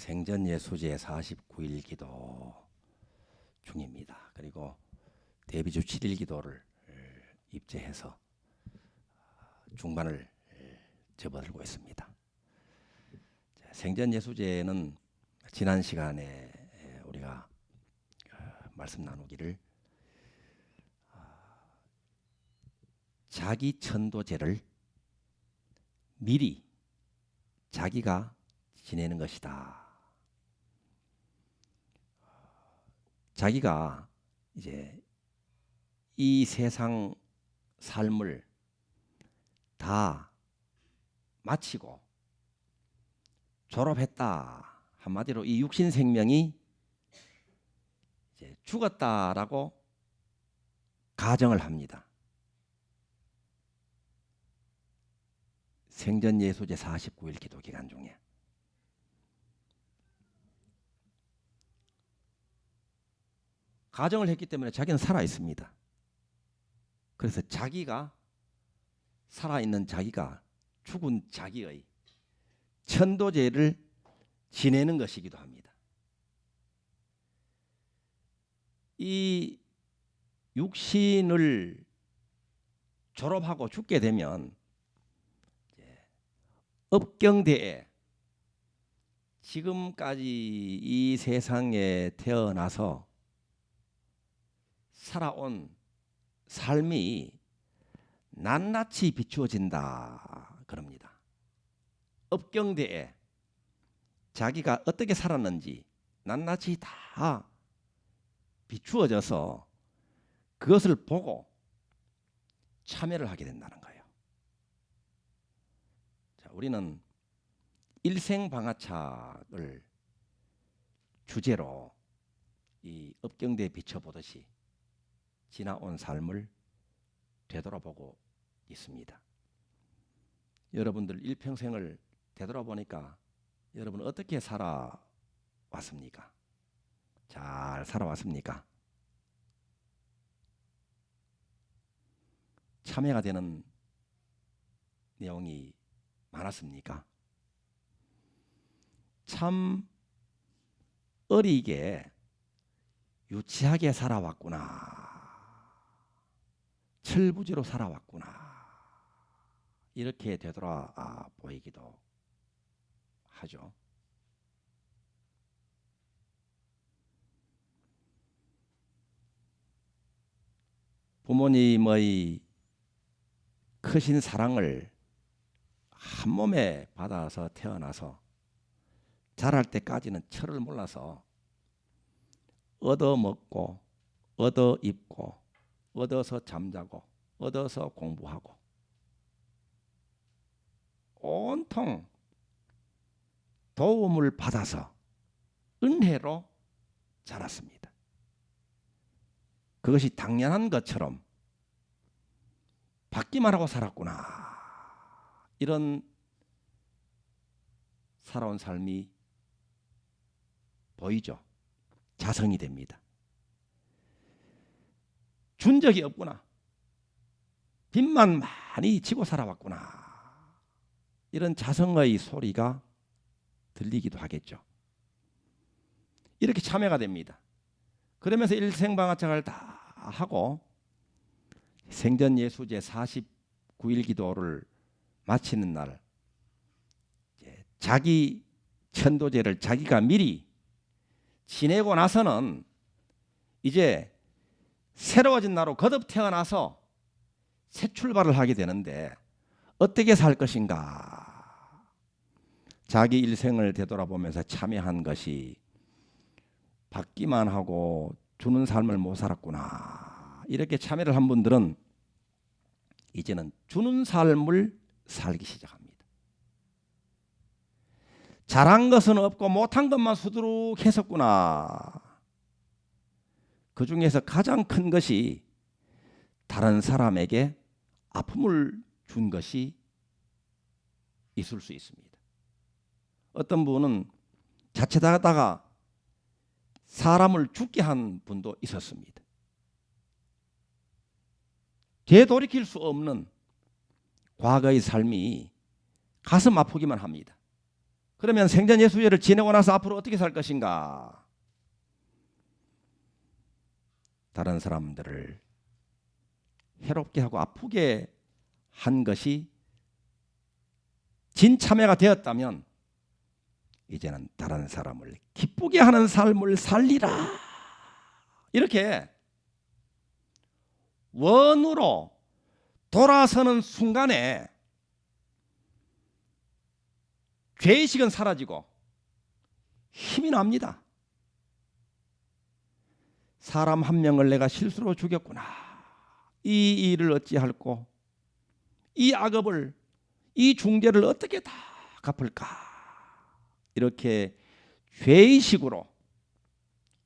생전 예수제 49일 기도 중입니다. 그리고 데뷔주 7일 기도를 입제해서 중반을 접어들고 있습니다. 자, 생전 예수제는 지난 시간에 우리가 어, 말씀 나누기를 아, 자기 천도제를 미리 자기가 지내는 것이다. 자기가 이제 이 세상 삶을 다 마치고 졸업했다. 한마디로 이 육신 생명이 이제 죽었다라고 가정을 합니다. 생전 예수제 49일 기도 기간 중에 가정을 했기 때문에 자기는 살아 있습니다. 그래서 자기가 살아 있는 자기가 죽은 자기의 천도제를 지내는 것이기도 합니다. 이 육신을 졸업하고 죽게 되면 업경대에 지금까지 이 세상에 태어나서 살아온 삶이 낱낱이 비추어진다 그럽니다. 업경대에 자기가 어떻게 살았는지 낱낱이 다 비추어져서 그것을 보고 참여를 하게 된다는 거예요. 자, 우리는 일생 방아착을 주제로 이 업경대에 비춰보듯이 지나온 삶을 되돌아보고 있습니다. 여러분들 일평생을 되돌아보니까 여러분 어떻게 살아왔습니까? 잘 살아왔습니까? 참여가 되는 내용이 많았습니까? 참 어리게 유치하게 살아왔구나. 철부지로 살아왔구나. 이렇게 되돌아 아, 보이기도 하죠. 부모님의 크신 사랑을 한 몸에 받아서 태어나서 자랄 때까지는 철을 몰라서 얻어 먹고 얻어 입고 얻어서 잠자고 얻어서 공부하고 온통 도움을 받아서 은혜로 자랐습니다. 그것이 당연한 것처럼 받기만 하고 살았구나. 이런 살아온 삶이 보이죠. 자성이 됩니다. 준 적이 없구나. 빚만 많이 지고 살아왔구나. 이런 자성의 소리가 들리기도 하겠죠. 이렇게 참여가 됩니다. 그러면서 일생방아착을 다 하고 생전 예수제 49일 기도를 마치는 날 자기 천도제를 자기가 미리 지내고 나서는 이제 새로워진 나로 거듭 태어나서 새 출발을 하게 되는데 어떻게 살 것인가? 자기 일생을 되돌아보면서 참여한 것이 받기만 하고 주는 삶을 못 살았구나. 이렇게 참여를 한 분들은 이제는 주는 삶을 살기 시작합니다. 잘한 것은 없고 못한 것만 수두룩 했었구나. 그 중에서 가장 큰 것이 다른 사람에게 아픔을 준 것이 있을 수 있습니다. 어떤 분은 자칫하다가 사람을 죽게 한 분도 있었습니다. 되돌이킬 수 없는 과거의 삶이 가슴 아프기만 합니다. 그러면 생전 예수제를 지내고 나서 앞으로 어떻게 살 것인가? 다른 사람들을 해롭게 하고 아프게 한 것이 진참회가 되었다면 이제는 다른 사람을 기쁘게 하는 삶을 살리라. 이렇게 원으로 돌아서는 순간에 죄의식은 사라지고 힘이 납니다. 사람 한 명을 내가 실수로 죽였구나. 이 일을 어찌할꼬? 이 악업을 이 중대를 어떻게 다 갚을까? 이렇게 죄의식으로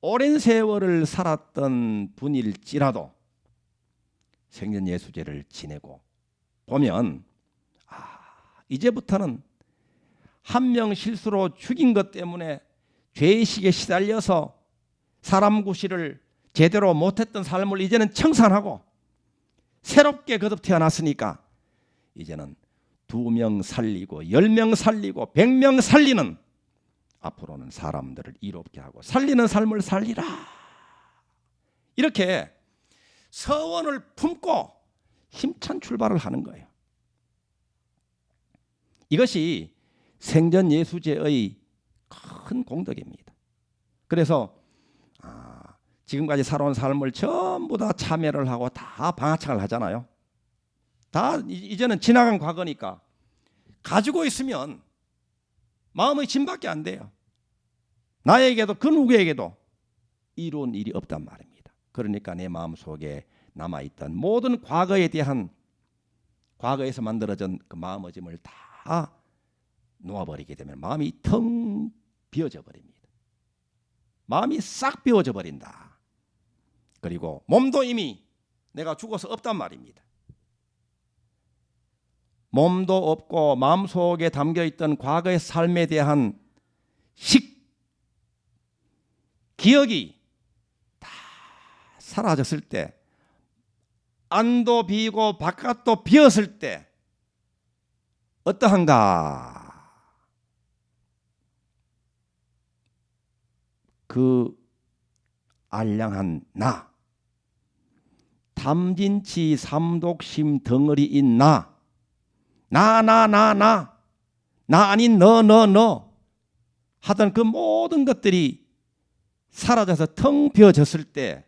오랜 세월을 살았던 분일지라도 생전 예수제를 지내고 보면 아, 이제부터는 한 명 실수로 죽인 것 때문에 죄의식에 시달려서 사람 구실을 제대로 못했던 삶을 이제는 청산하고 새롭게 거듭 태어났으니까 이제는 두 명 살리고 열 명 살리고 백 명 살리는 앞으로는 사람들을 이롭게 하고 살리는 삶을 살리라 이렇게 서원을 품고 힘찬 출발을 하는 거예요. 이것이 생전 예수제의 큰 공덕입니다. 그래서 아, 지금까지 살아온 삶을 전부 다 참여를 하고 다 방아착을 하잖아요. 다 이- 이제는 지나간 과거니까 가지고 있으면 마음의 짐밖에 안 돼요. 나에게도 그 누구에게도 이로운 일이 없단 말입니다. 그러니까 내 마음 속에 남아 있던 모든 과거에 대한 과거에서 만들어진 그 마음의 짐을 다 놓아버리게 되면 마음이 텅 비어져 버립니다. 마음이 싹 비워져 버린다. 그리고 몸도 이미 내가 죽어서 없단 말입니다. 몸도 없고 마음 속에 담겨 있던 과거의 삶에 대한 식 기억이 다 사라졌을 때 안도 비고 바깥도 비었을 때 어떠한가? 그 알량한 나 탐진치 삼독심 덩어리인 나 나 나 나 나 나 아닌 너 너 너 하던 그 모든 것들이 사라져서 텅 비어졌을 때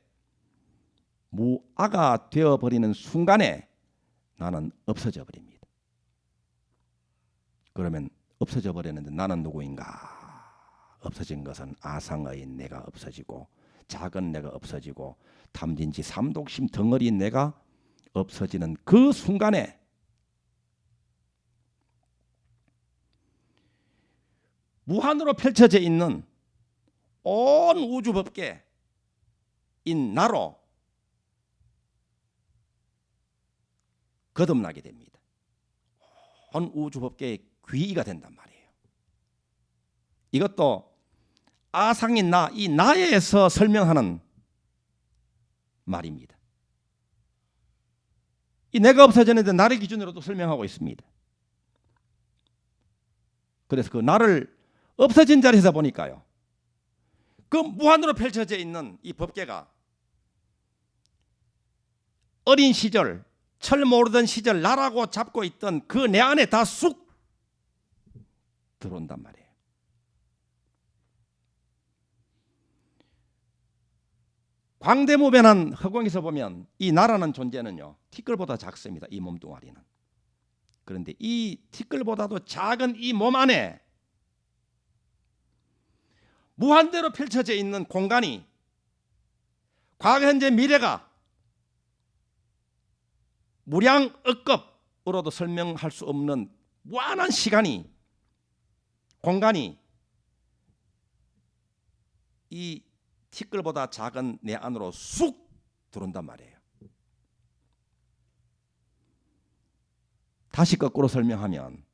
무아가 되어 버리는 순간에 나는 없어져 버립니다. 그러면 없어져 버렸는데 나는 누구인가? 없어진 것은 아상의 내가 없어지고 작은 내가 없어지고 탐진치 삼독심 덩어리인 내가 없어지는 그 순간에 무한으로 펼쳐져 있는 온 우주 법계인 나로 거듭나게 됩니다. 온 우주 법계의 귀의가 된단 말이에요. 이것도 아상인 나, 이 나에서 설명하는 말입니다. 이 내가 없어졌는데 나를 기준으로도 설명하고 있습니다. 그래서 그 나를 없어진 자리에서 보니까요. 그 무한으로 펼쳐져 있는 이 법계가 어린 시절 철 모르던 시절 나라고 잡고 있던 그 내 안에 다 쑥 들어온단 말이에요. 광대무변한 허공에서 보면 이 나라는 존재는요 티끌보다 작습니다. 이 몸뚱아리는. 그런데 이 티끌보다도 작은 이 몸 안에 무한대로 펼쳐져 있는 공간이 과거, 현재, 미래가 무량 억급으로도 설명할 수 없는 무한한 시간이 공간이 이 티끌보다 작은 내 안으로 쑥 들어온단 말이에요. 다시 거꾸로 설명하면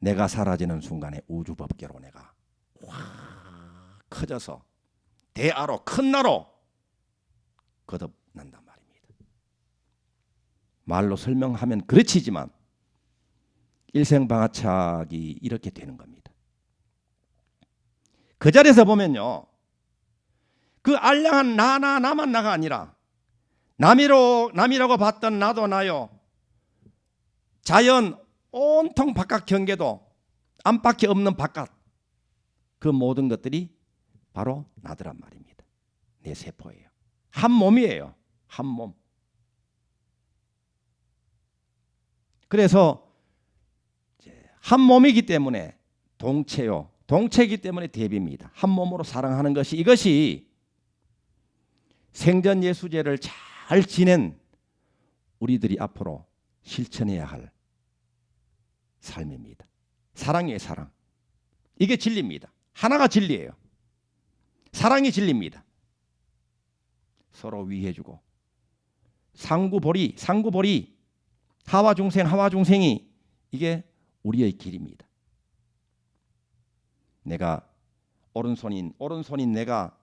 내가 사라지는 순간에 우주 법계로 내가 확 커져서 대아로 큰 나로 거듭난단 말입니다. 말로 설명하면 그렇지만 일생 방아착이 이렇게 되는 겁니다. 그 자리에서 보면요. 그 알량한 나나 나만 나가 아니라 남이로 남이라고 봤던 나도 나요. 자연 온통 바깥 경계도 안팎에 없는 바깥 그 모든 것들이 바로 나더란 말입니다. 내 세포예요. 한 몸이에요. 한 몸. 그래서 한 몸이기 때문에 동체요. 동체이기 때문에 대비입니다. 한 몸으로 사랑하는 것이 이것이 생전 예수제를 잘 지낸 우리들이 앞으로 실천해야 할 삶입니다. 사랑의 사랑. 이게 진리입니다. 하나가 진리예요. 사랑이 진리입니다. 서로 위해주고 상구보리 상구보리 하와 중생 하와 중생이 이게 우리의 길입니다. 내가 오른손인 오른손인 내가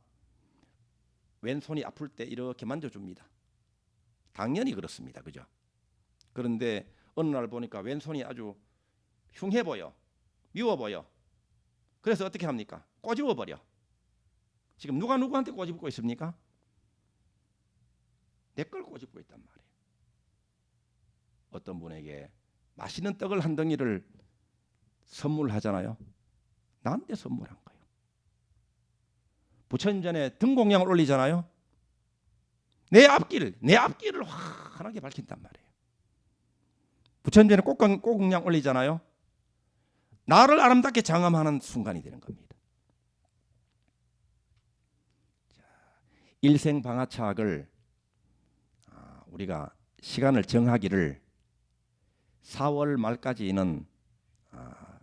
왼손이 아플 때 이렇게 만져줍니다. 당연히 그렇습니다. 그죠? 그런데 어느 날 보니까 왼손이 아주 흉해 보여. 미워 보여. 그래서 어떻게 합니까? 꼬집어 버려. 지금 누가 누구한테 꼬집고 있습니까? 내 걸 꼬집고 있단 말이에요. 어떤 분에게 맛있는 떡을 한 덩이를 선물하잖아요. 나한테 선물한 거예요. 부처님 전에 등공양을 올리잖아요. 내 앞길, 내 앞길을 환하게 밝힌단 말이에요. 부처님 전에 꽃공양 올리잖아요. 나를 아름답게 장엄하는 순간이 되는 겁니다. 자, 일생 방아착을 아, 우리가 시간을 정하기를 4월 말까지는 아,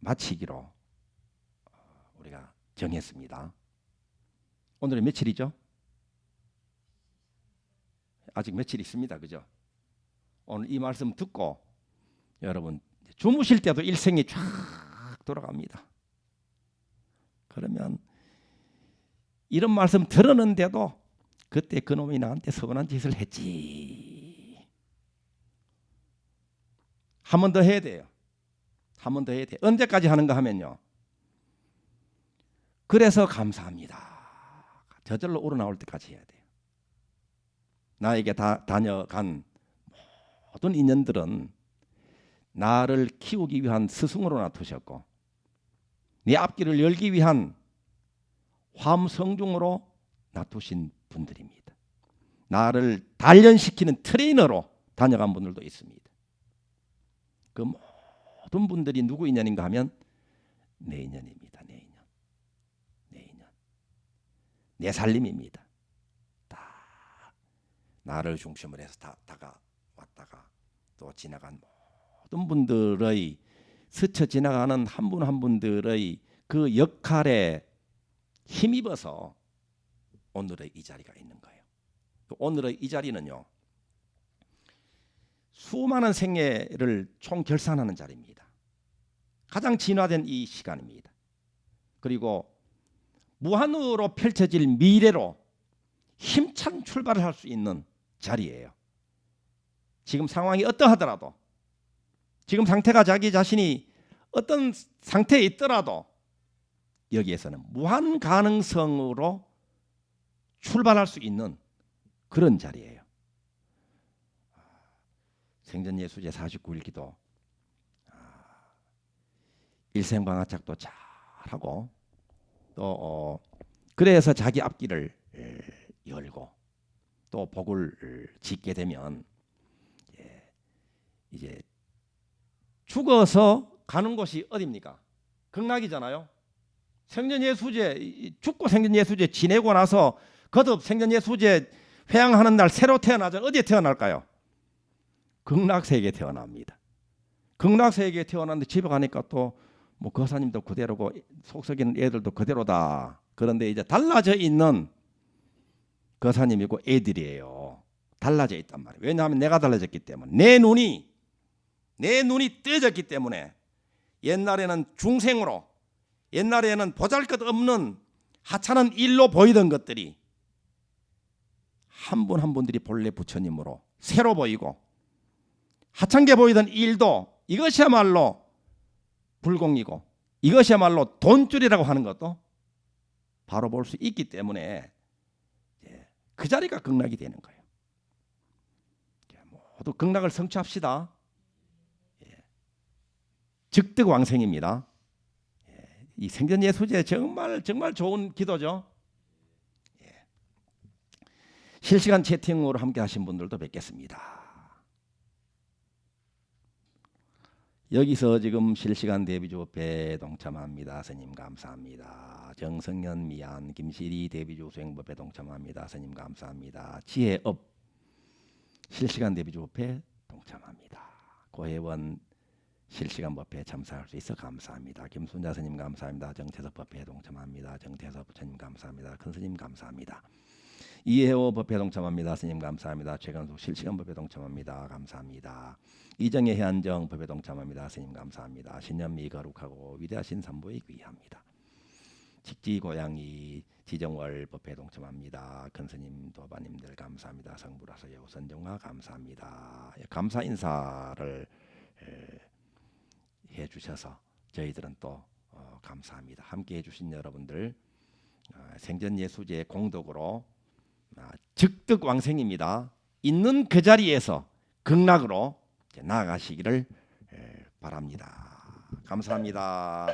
마치기로 어, 우리가 정했습니다. 오늘은 며칠이죠? 아직 며칠 있습니다. 그죠? 오늘 이 말씀 듣고 여러분 주무실 때도 일생이 쫙 돌아갑니다. 그러면 이런 말씀 들었는데도 그때 그놈이 나한테 서운한 짓을 했지. 한 번 더 해야 돼요. 한 번 더 해야 돼. 언제까지 하는가 하면요. 그래서 감사합니다. 저절로 우러나올 때까지 해야 돼요. 나에게 다 다녀간 모든 인연들은 나를 키우기 위한 스승으로 놔두셨고 내 앞길을 열기 위한 화엄성중으로 놔두신 분들입니다. 나를 단련시키는 트레이너로 다녀간 분들도 있습니다. 그 모든 분들이 누구 인연인가 하면 내 인연입니다. 내 인연. 내 인연. 내 살림입니다. 다 나를 중심으로 해서 다 다가왔다가 또 지나간 모든 분들의 스쳐 지나가는 한분한 분들의 그 역할에 힘입어서 오늘의 이 자리가 있는 거예요. 오늘의 이 자리는요. 수많은 생애를 총 결산하는 자리입니다. 가장 진화된 이 시간입니다. 그리고 무한으로 펼쳐질 미래로 힘찬 출발을 할 수 있는 자리예요. 지금 상황이 어떠하더라도 지금 상태가 자기 자신이 어떤 상태에 있더라도 여기에서는 무한 가능성으로 출발할 수 있는 그런 자리예요. 생전 예수제 49일 기도 일생방아착도 잘하고 또 어, 그래서 자기 앞길을 열고 또 복을 짓게 되면 예, 이제 죽어서 가는 곳이 어디입니까? 극락이잖아요. 생전 예수제 죽고 생전 예수제 지내고 나서 거듭 생전 예수제 회양하는 날 새로 태어나자 어디에 태어날까요? 극락 세계에 태어납니다. 극락 세계에 태어났는데 집에 가니까 또 뭐 거사님도 그대로고 속썩이는 애들도 그대로다. 그런데 이제 달라져 있는 거사님이고 애들이에요. 달라져 있단 말이에요. 왜냐하면 내가 달라졌기 때문에 내 눈이 내 눈이 뜨졌기 때문에 옛날에는 중생으로 옛날에는 보잘것없는 하찮은 일로 보이던 것들이 한 분한 분들이 본래 부처님으로 새로 보이고 하찮게 보이던 일도 이것이야말로 불공이고 이것이야말로 돈줄이라고 하는 것도 바로 볼 수 있기 때문에 예, 그 자리가 극락이 되는 거예요. 예, 모두 극락을 성취합시다. 예. 즉득 왕생입니다. 예, 이 생전 예수제 정말 정말 좋은 기도죠. 예. 실시간 채팅으로 함께 하신 분들도 뵙겠습니다. 여기서 지금 실시간 대비조업회 동참합니다. 스님 감사합니다. 정성현 미안 김시리 대비조 수행법회 동참합니다. 스님 감사합니다. 지혜업 실시간 대비조업회 동참합니다. 고혜원 실시간 법회에 참석할 수 있어 감사합니다. 김순자 스님 감사합니다. 정태섭 법회에 동참합니다. 정태섭 부처님 감사합니다. 큰 스님 감사합니다. 이혜호 법회 동참합니다. 스님 감사합니다. 최건숙 실시간 법회 동참합니다. 감사합니다. 이정혜 해안정 법회 동참합니다. 스님 감사합니다. 신년미 거룩하고 위대하신 삼보에 귀합니다. 직지 고양이 지정월 법회 동참합니다. 큰 스님 도바님들 감사합니다. 성불하서 여우선정화 감사합니다. 예, 감사 인사를 에, 해주셔서 저희들은 또 어, 감사합니다. 함께 해주신 여러분들 어, 생전 예수제 공덕으로 아, 즉득 왕생입니다. 있는 그 자리에서 극락으로 나아가시기를 에, 바랍니다. 감사합니다.